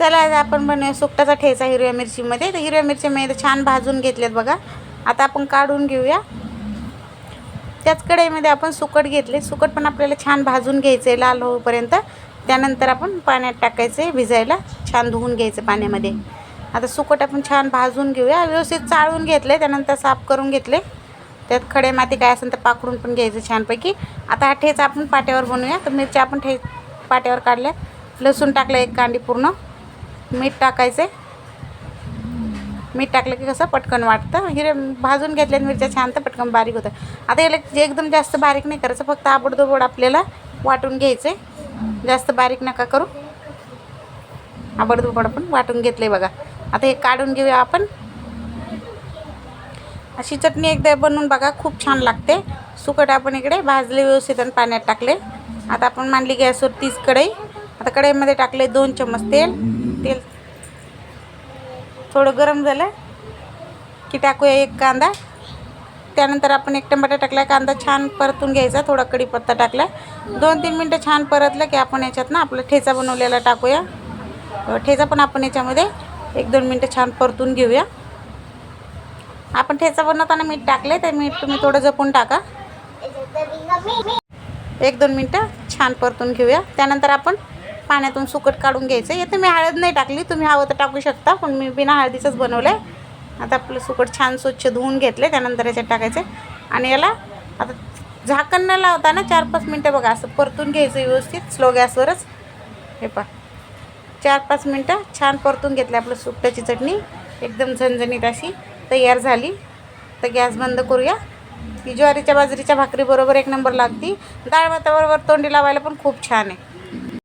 चला आज आपण बनवूया सुकटाचा ठेचा हिरव्या मिरचीमध्ये. तर हिरव्या मिरच्या मी छान भाजून घेतल्यात बघा. आता आपण काढून घेऊया. त्याच कढईमध्ये आपण सुकट घेतले. सुकट पण आपल्याला छान भाजून घ्यायचं लाल होईपर्यंत. त्यानंतर आपण पाण्यात टाकायचं भिजायला छान धुवून घ्यायचं पाण्यामध्ये. आता सुकट आपण छान भाजून घेऊया. व्यवस्थित चाळून घेतले त्यानंतर साफ करून घेतले. त्यात खडे माती काय असेल तर पाकडून पण घ्यायचं छानपैकी. आता हा ठेचा आपण पाट्यावर बनवूया. तर मिरच्या आपण ठे पाट्यावर काढल्या लसूण टाकलं एक कांडी पूर्ण. मीठ टाकायचं. मीठ टाकलं की कसं पटकन वाटतं. हिरे भाजून घेतल्यात मिरच्या छान तर पटकन बारीक होतं. आता याला जे एकदम जास्त बारीक नाही करायचं फक्त आबडदोबड आपल्याला वाटून घ्यायचं. आहे जास्त बारीक नका करू. आबडदोबड आपण वाटून घेतले बघा. आता हे काढून घेऊया आपण. अशी चटणी एकदा बनवून बघा खूप छान लागते. सुकट आपण इकडे भाजले व्यवस्थित आणि पाण्यात टाकले. आता आपण मांडली गॅसवर तीच कढई. आता कढईमध्ये टाकले दोन चम्मच तेल. तेल. थोडं गरम झालं की टाकूया एक कांदा. त्यानंतर आपण एक टमाटा टाकला कांदा छान परतून घ्यायचा थोडा कढीपत्ता टाकला. दोन तीन मिनटं छान परतलं की आपण याच्यात ना आपलं ठेचा बनवलेला टाकूया. ठेचा पण आपण याच्यामध्ये एक दोन मिनटं छान परतून घेऊया. आपण ठेचा बनवताना मीठ टाकले तर मीठ तुम्ही थोडं जपून टाका. एक दोन मिनटं छान परतून घेऊया. त्यानंतर आपण पाण्यातून सुकट काढून घ्यायचं. आहे मी हळद नाही टाकली. तुम्ही हवं तर टाकू शकता पण मी बिना हळदीचंच बनवलं आहे आता आपलं सुकट छान स्वच्छ धुवून घेतले त्यानंतर याच्यात टाकायचं आणि याला आता झाकण न लावता ना चार पाच मिनटं बघा असं परतून घ्यायचं व्यवस्थित स्लो गॅसवरच. हे पा चार पाच मिनटं छान परतून घेतले आपलं सुकट्याची चटणी. एकदम झणझणीत अशी तयार झाली. तर गॅस बंद करूया. ही ज्वारीच्या बाजरीच्या भाकरीबरोबर एक नंबर लागती. डाळ भाताबरोबर तोंडी लावायला पण खूप छान आहे.